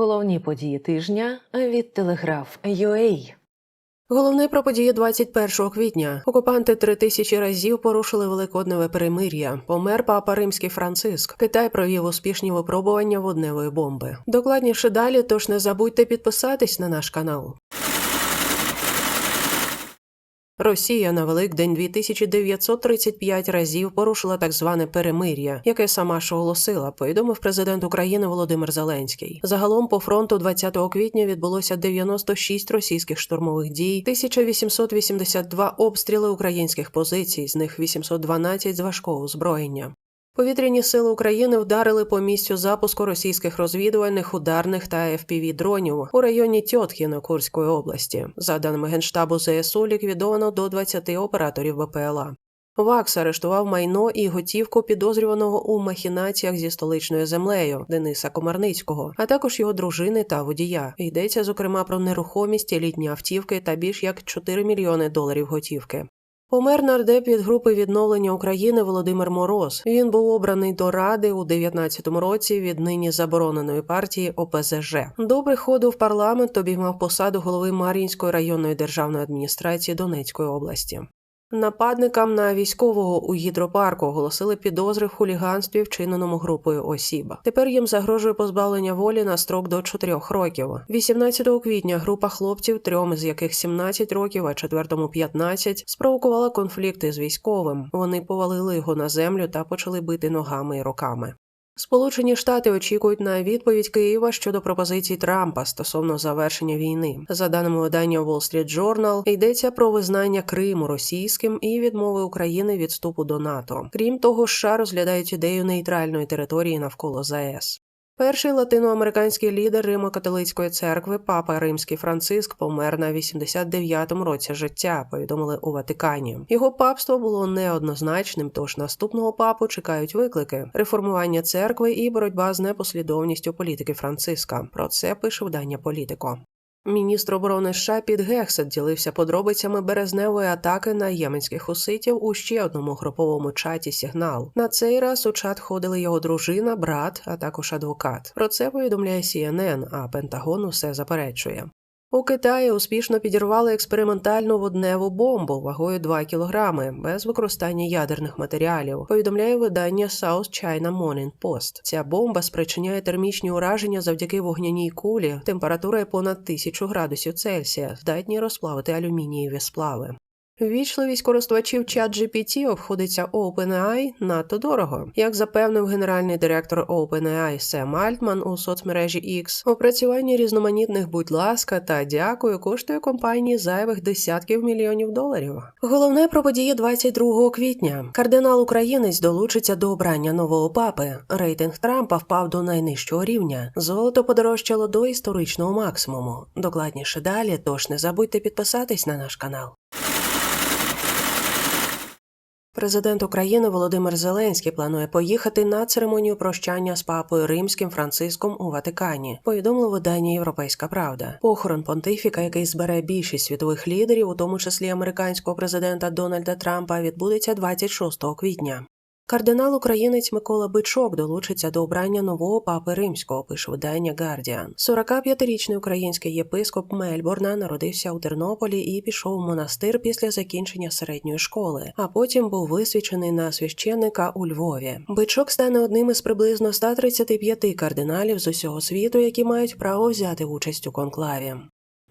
Головні події тижня від Телеграф UA. Головне про події 21 квітня. Окупанти три тисячі разів порушили великодневе перемир'я. Помер папа римський Франциск. Китай провів успішні випробування водневої бомби. Докладніше далі, тож не забудьте підписатись на наш канал. Росія на Великдень 2935 разів порушила так зване перемир'я, яке сама ж оголосила, повідомив президент України Володимир Зеленський. Загалом по фронту 20 квітня відбулося 96 російських штурмових дій, 1882 обстріли українських позицій, з них 812 з важкого озброєння. Повітряні сили України вдарили по місцю запуску російських розвідувальних ударних та fpv дронів у районі Тьоткіно Курської області. За даними генштабу ЗСУ, ліквідовано до 20 операторів БПЛА. ВАКС арештував майно і готівку підозрюваного у махінаціях зі столичною землею Дениса Комарницького, а також його дружини та водія. Йдеться зокрема про нерухомість, елітні автівки та більш як 4 мільйони доларів готівки. Помер нардеп від групи відновлення України Володимир Мороз. Він був обраний до ради у 19-му році від нині забороненої партії ОПЗЖ. До приходу в парламент обіймав посаду голови Мар'їнської районної державної адміністрації Донецької області. Нападникам на військового у гідропарку оголосили підозри в хуліганстві, вчиненому групою осіб. Тепер їм загрожує позбавлення волі на строк до 4 років. 18 квітня група хлопців, трьом з яких 17 років, а четвертому 15, спровокувала конфлікти з військовим. Вони повалили його на землю та почали бити ногами і руками. Сполучені Штати очікують на відповідь Києва щодо пропозицій Трампа стосовно завершення війни. За даними видання Wall Street Journal, йдеться про визнання Криму російським і відмови України від вступу до НАТО. Крім того, США розглядають ідею нейтральної території навколо ЗАЕС. Перший латиноамериканський лідер Римо-католицької церкви, папа Римський Франциск, помер на 89-му році життя. Повідомили у Ватикані. Його папство було неоднозначним, тож наступного папу чекають виклики: реформування церкви і боротьба з непослідовністю політики Франциска. Про це пише видання Політико. Міністр оборони США Піт Гексет ділився подробицями березневої атаки на єменських хуситів у ще одному груповому чаті Сигнал. На цей раз у чат ходили його дружина, брат, а також адвокат. Про це повідомляє CNN, а Пентагон усе заперечує. У Китаї успішно підірвали експериментальну водневу бомбу вагою 2 кілограми без використання ядерних матеріалів. Повідомляє видання South China Morning Post. Ця бомба спричиняє термічні ураження завдяки вогняній кулі температура понад 1000 градусів Цельсія, здатні розплавити алюмінієві сплави. Ввічливість користувачів ChatGPT обходиться OpenAI надто дорого. Як запевнив генеральний директор OpenAI Сем Альтман у соцмережі X, опрацювання різноманітних будь ласка та дякую коштує компанії зайвих десятків мільйонів доларів. Головне про події 22 квітня. Кардинал Українець долучиться до обрання нового папи. Рейтинг Трампа впав до найнижчого рівня. Золото подорожчало до історичного максимуму. Докладніше далі, тож не забудьте підписатись на наш канал. Президент України Володимир Зеленський планує поїхати на церемонію прощання з папою римським Франциском у Ватикані. Повідомило видання Європейська Правда. Похорон понтифіка, який збере більшість світових лідерів, у тому числі американського президента Дональда Трампа, відбудеться 26 квітня. Кардинал українець Микола Бичок долучиться до обрання нового папи римського, пише видання Гардіан. 45-річний український єпископ Мельбурна народився у Тернополі і пішов у монастир після закінчення середньої школи, а потім був висвячений на священника у Львові. Бичок стане одним із приблизно 135 кардиналів з усього світу, які мають право взяти участь у конклаві.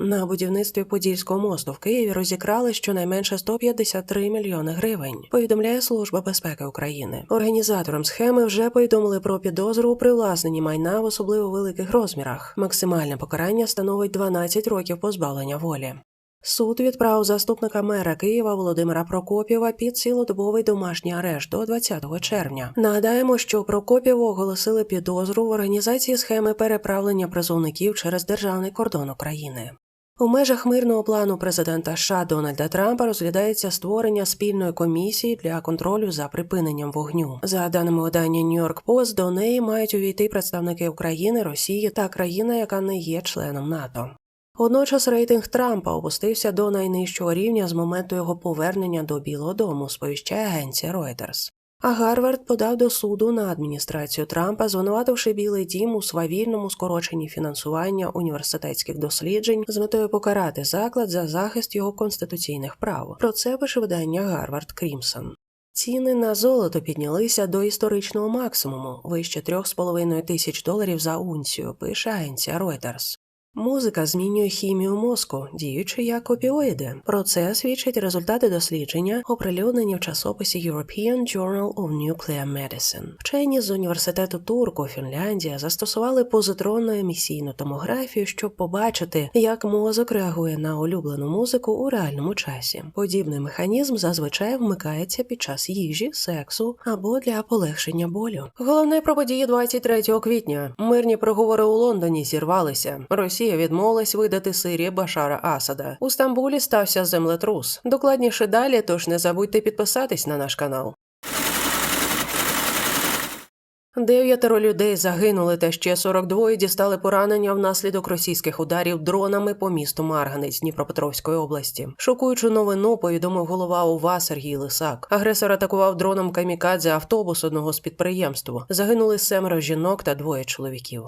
На будівництві Подільського мосту в Києві розікрали щонайменше 153 мільйони гривень. Повідомляє Служба безпеки України. Організаторам схеми вже повідомили про підозру у привласненні майна в особливо великих розмірах. Максимальне покарання становить 12 років позбавлення волі. Суд відправив заступника мера Києва Володимира Прокопєва під цілодобовий домашній арешт до 20 червня. Нагадаємо, що Прокопєву оголосили підозру в організації схеми переправлення призовників через державний кордон України. У межах мирного плану президента США Дональда Трампа розглядається створення спільної комісії для контролю за припиненням вогню. За даними видання York Post, до неї мають увійти представники України, Росії та країна, яка не є членом НАТО. Водночас рейтинг Трампа опустився до найнижчого рівня з моменту його повернення до Білого Дому, сповіщає агенція Reuters. А Гарвард подав до суду на адміністрацію Трампа, звинувативши Білий Дім у свавільному скороченні фінансування університетських досліджень з метою покарати заклад за захист його конституційних прав. Про це пише видання Гарвард Крімсон. Ціни на золото піднялися до історичного максимуму вище 3,5 тисяч доларів за унцію, пише агенція Reuters. Музика змінює хімію мозку, діючи як опіоїди. Про це свідчать результати дослідження, оприлюднені в часописі European Journal of Nuclear Medicine. Вчені з університету Турку, Фінляндія, застосували позитронну емісійну томографію, щоб побачити, як мозок реагує на улюблену музику у реальному часі. Подібний механізм зазвичай вмикається під час їжі, сексу або для полегшення болю. Головне про події 23 квітня. Мирні переговори у Лондоні зірвалися. Росія відмовилась видати Сирії Башара Асада. У Стамбулі стався землетрус. Докладніше далі, тож не забудьте підписатись на наш канал. Дев'ятеро людей загинули, та ще 42 дістали поранення внаслідок російських ударів дронами по місту Марганець Дніпропетровської області. Шокуючу новину повідомив голова УВА Сергій Лисак. Агресор атакував дроном камікадзе автобус одного з підприємств. Загинули семеро жінок та двоє чоловіків.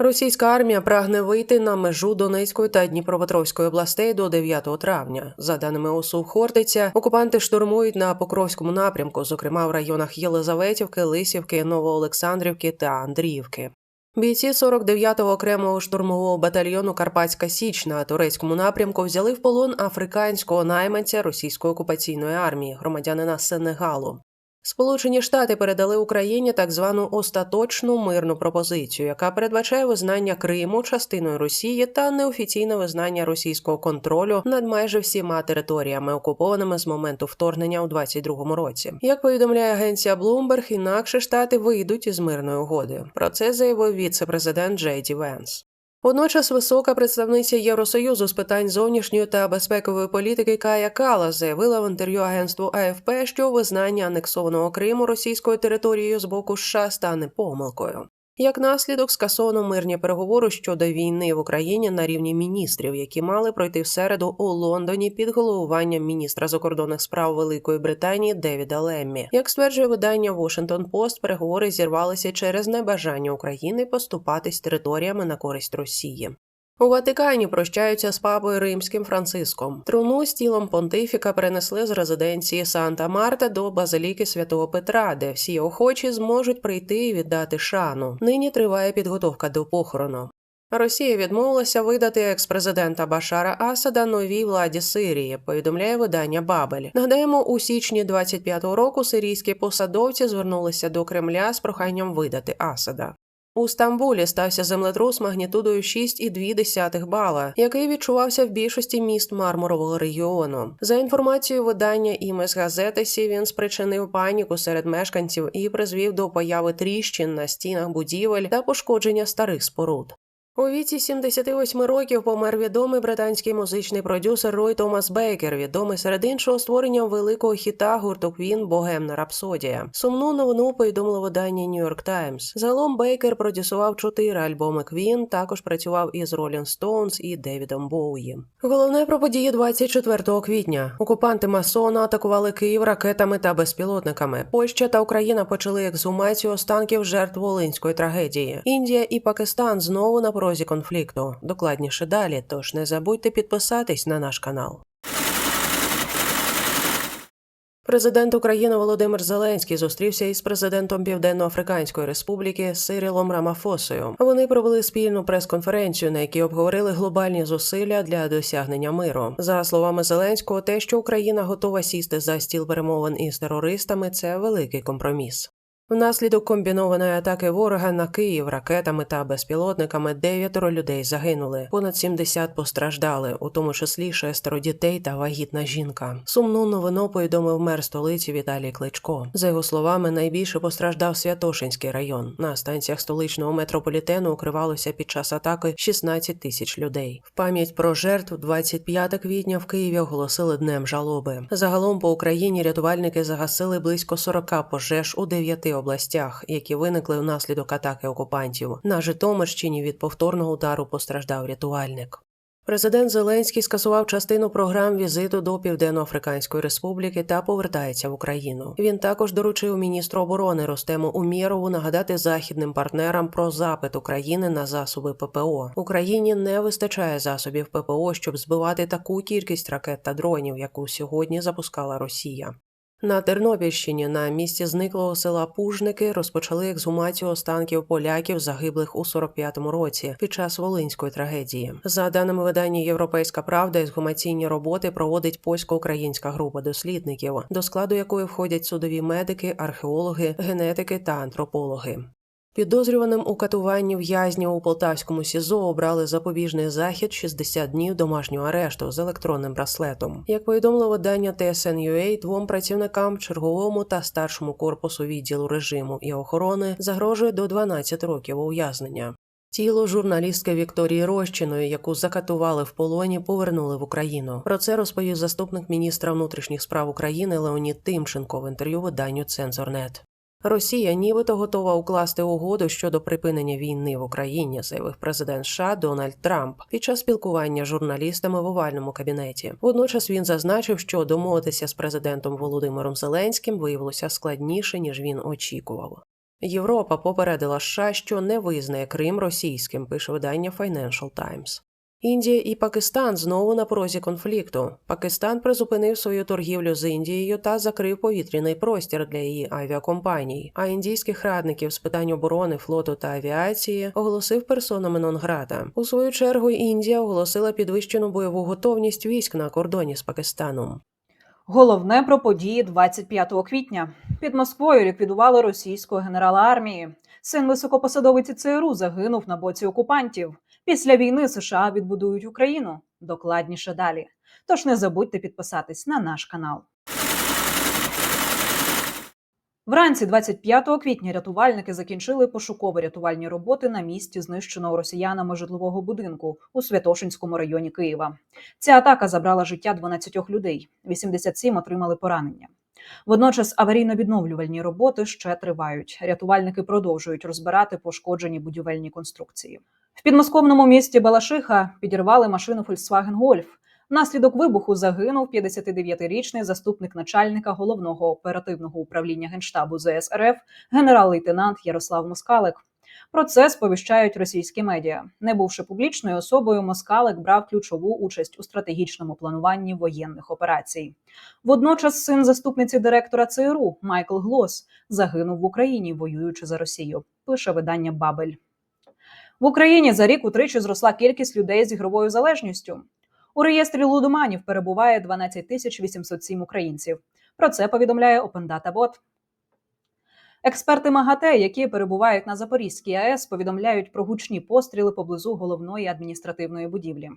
Російська армія прагне вийти на межу Донецької та Дніпропетровської областей до 9 травня. За даними ОСУ Хортиця, окупанти штурмують на Покровському напрямку, зокрема в районах Єлизаветівки, Лисівки, Новоолександрівки та Андріївки. Бійці 49-го окремого штурмового батальйону Карпатська Січ на турецькому напрямку взяли в полон африканського найманця російської окупаційної армії, громадянина Сенегалу. Сполучені Штати передали Україні так звану остаточну мирну пропозицію, яка передбачає визнання Криму частиною Росії та неофіційне визнання російського контролю над майже всіма територіями, окупованими з моменту вторгнення у 22-му році. Як повідомляє агенція Bloomberg, інакше штати вийдуть із мирної угоди. Про це заявив віце-президент Джей Ді Венс. Водночас висока представниця Євросоюзу з питань зовнішньої та безпекової політики Кая Кала заявила в інтерв'ю агентству АФП, що визнання анексованого Криму російською територією з боку США стане помилкою. Як наслідок скасовано мирні переговори щодо війни в Україні на рівні міністрів, які мали пройти в середу у Лондоні під головуванням міністра закордонних справ Великої Британії Девіда Леммі. Як стверджує видання Washington Post, переговори зірвалися через небажання України поступатись територіями на користь Росії. У Ватикані прощаються з папою римським Франциском. Труну з тілом понтифіка перенесли з резиденції Санта Марта до базиліки святого Петра, де всі охочі зможуть прийти і віддати шану. Нині триває підготовка до похорону. Росія відмовилася видати експрезидента Башара Асада новій владі Сирії. Повідомляє видання Бабель. Нагадаємо, у січні 25-го року сирійські посадовці звернулися до Кремля з проханням видати Асада. У Стамбулі стався землетрус магнітудою 6,2 бала, який відчувався в більшості міст Мармурового регіону. За інформацією видання імес газетесі, він спричинив паніку серед мешканців і призвів до появи тріщин на стінах будівель та пошкодження старих споруд. У віці 78 років помер відомий британський музичний продюсер Рой Томас Бейкер, відомий серед іншого створенням великого хіта гурту Квін Богемна Рапсодія. Сумну новину повідомило видання York Times. Загалом Бейкер продюсував чотири альбоми Квін, також працював із Rolling Stones і Девідом Боуї. Головне про події 24 квітня. Окупанти масоно атакували Київ ракетами та безпілотниками. Польща та Україна почали ексгумацію останків жертв Волинської трагедії. Індія і Пакистан знову на порозі конфлікту. Докладніше далі, тож не забудьте підписатись на наш канал. Президент України Володимир Зеленський зустрівся із президентом Південно-Африканської Республіки Сирілом Рамафосою. Вони провели спільну прес-конференцію, на якій обговорили глобальні зусилля для досягнення миру. За словами Зеленського, те, що Україна готова сісти за стіл перемовин із терористами, це великий компроміс. Внаслідок комбінованої атаки ворога на Київ ракетами та безпілотниками дев'ятеро людей загинули. Понад 70 постраждали, у тому числі шестеро дітей та вагітна жінка. Сумну новину повідомив мер столиці Віталій Кличко. За його словами, найбільше постраждав Святошинський район. На станціях столичного метрополітену укривалося під час атаки 16 тисяч людей. В пам'ять про жертв 25 квітня в Києві оголосили днем жалоби. Загалом по Україні рятувальники загасили близько 40 пожеж у 9 областях, які виникли внаслідок атаки окупантів. На Житомирщині від повторного удару постраждав рятувальник. Президент Зеленський скасував частину програм візиту до Південно-Африканської Республіки та повертається в Україну. Він також доручив міністру оборони Ростему Умєрову нагадати західним партнерам про запит України на засоби ППО. Україні не вистачає засобів ППО, щоб збивати таку кількість ракет та дронів, яку сьогодні запускала Росія. На Тернопільщині на місці зниклого села Пужники розпочали ексгумацію останків поляків, загиблих у 45-му році під час волинської трагедії. За даними видання Європейська Правда, ексгумаційні роботи проводить польсько-українська група дослідників, до складу якої входять судові медики, археологи, генетики та антропологи. Підозрюваним у катуванні в'язнів у полтавському СІЗО обрали запобіжний захід 60 днів домашнього арешту з електронним браслетом. Як повідомило видання TSN.ua, двом працівникам черговому та старшому корпусу відділу режиму і охорони загрожує до 12 років ув'язнення. Тіло журналістки Вікторії Рощиної, яку закатували в полоні, повернули в Україну. Про це розповів заступник міністра внутрішніх справ України Леонід Тимченко в інтерв'ю виданню Цензорнет. Росія нібито готова укласти угоду щодо припинення війни в Україні, заявив президент США Дональд Трамп під час спілкування з журналістами в овальному кабінеті. Водночас він зазначив, що домовитися з президентом Володимиром Зеленським виявилося складніше ніж він очікував. Європа попередила США, що не визнає Крим російським, пише видання Financial Times. Індія і Пакистан знову на порозі конфлікту. Пакистан призупинив свою торгівлю з Індією та закрив повітряний простір для її авіакомпаній. А індійських радників з питань оборони, флоту та авіації оголосив персонами нон-грата. У свою чергу Індія оголосила підвищену бойову готовність військ на кордоні з Пакистаном. Головне про події 25 квітня. Під Москвою ліквідували російського генерала армії. Син високопосадовиці ЦРУ загинув на боці окупантів. Після війни США відбудують Україну. Докладніше далі. Тож не забудьте підписатись на наш канал. Вранці 25 квітня рятувальники закінчили пошуково-рятувальні роботи на місці знищеного росіянами житлового будинку у Святошинському районі Києва. Ця атака забрала життя 12 людей, 87 отримали поранення. Водночас аварійно-відновлювальні роботи ще тривають. Рятувальники продовжують розбирати пошкоджені будівельні конструкції. В підмосковному місті Балашиха підірвали машину Volkswagen Golf. Внаслідок вибуху загинув 59-річний заступник начальника головного оперативного управління генштабу ЗС РФ генерал-лейтенант Ярослав Москалик. Про це сповіщають російські медіа. Не бувши публічною особою, Москалик брав ключову участь у стратегічному плануванні воєнних операцій. Водночас син заступниці директора ЦРУ Майкл Глос загинув в Україні, воюючи за Росію. Пише видання Бабель. В Україні за рік утричі зросла кількість людей з ігровою залежністю. У реєстрі лудоманів перебуває 12 тисяч 807 українців. Про це повідомляє Open Data Bot. Експерти МАГАТЕ, які перебувають на Запорізькій АЕС, повідомляють про гучні постріли поблизу головної адміністративної будівлі.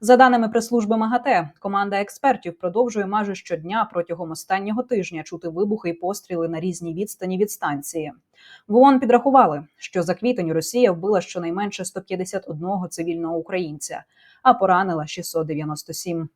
За даними прес-служби МАГАТЕ, команда експертів продовжує майже щодня протягом останнього тижня чути вибухи і постріли на різній відстані від станції. В ООН підрахували, що за квітень Росія вбила щонайменше 151 цивільного українця, а поранила 697.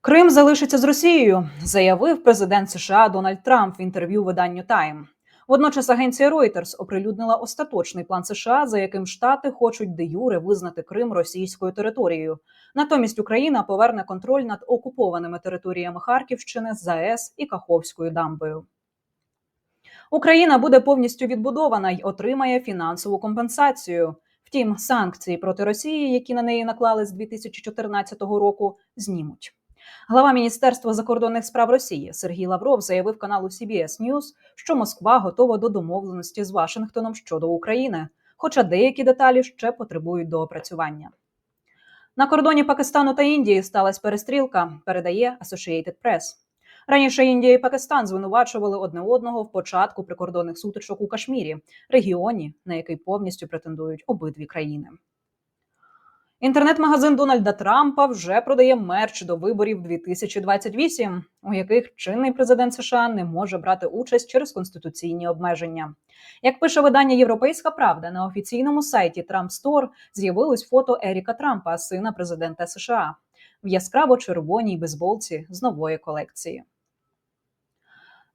Крим залишиться з Росією, заявив президент США Дональд Трамп в інтерв'ю виданню Тайм. Водночас агенція Reuters оприлюднила остаточний план США, за яким Штати хочуть де юре визнати Крим російською територією. Натомість Україна поверне контроль над окупованими територіями Харківщини, ЗАЕС і Каховською дамбою. Україна буде повністю відбудована й отримає фінансову компенсацію. Втім, санкції проти Росії, які на неї наклали з 2014 року, знімуть. Глава Міністерства закордонних справ Росії Сергій Лавров заявив каналу CBS News, що Москва готова до домовленості з Вашингтоном щодо України, хоча деякі деталі ще потребують доопрацювання. На кордоні Пакистану та Індії сталася перестрілка, передає Associated Press. Раніше Індія і Пакистан звинувачували одне одного в початку прикордонних сутичок у Кашмірі, регіоні, на який повністю претендують обидві країни. Інтернет-магазин Дональда Трампа вже продає мерч до виборів 2028, у яких чинний президент США не може брати участь через конституційні обмеження. Як пише видання Європейська Правда, на офіційному сайті Trump Store з'явилось фото Еріка Трампа, сина президента США, в яскраво червоній бейсболці з нової колекції.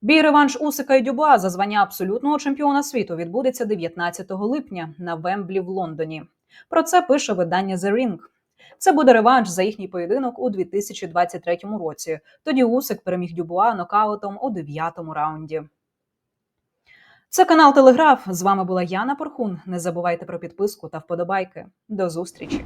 Бій реванш Усика і Дюбуа за звання абсолютного чемпіона світу відбудеться 19 липня на Вемблі в Лондоні. Про це пише видання The Ring. Це буде реванш за їхній поєдинок у 2023 році. Тоді Усик переміг Дюбуа нокаутом у дев'ятому раунді. Це канал Телеграф. З вами була Яна Порхун. Не забувайте про підписку та вподобайки. До зустрічі!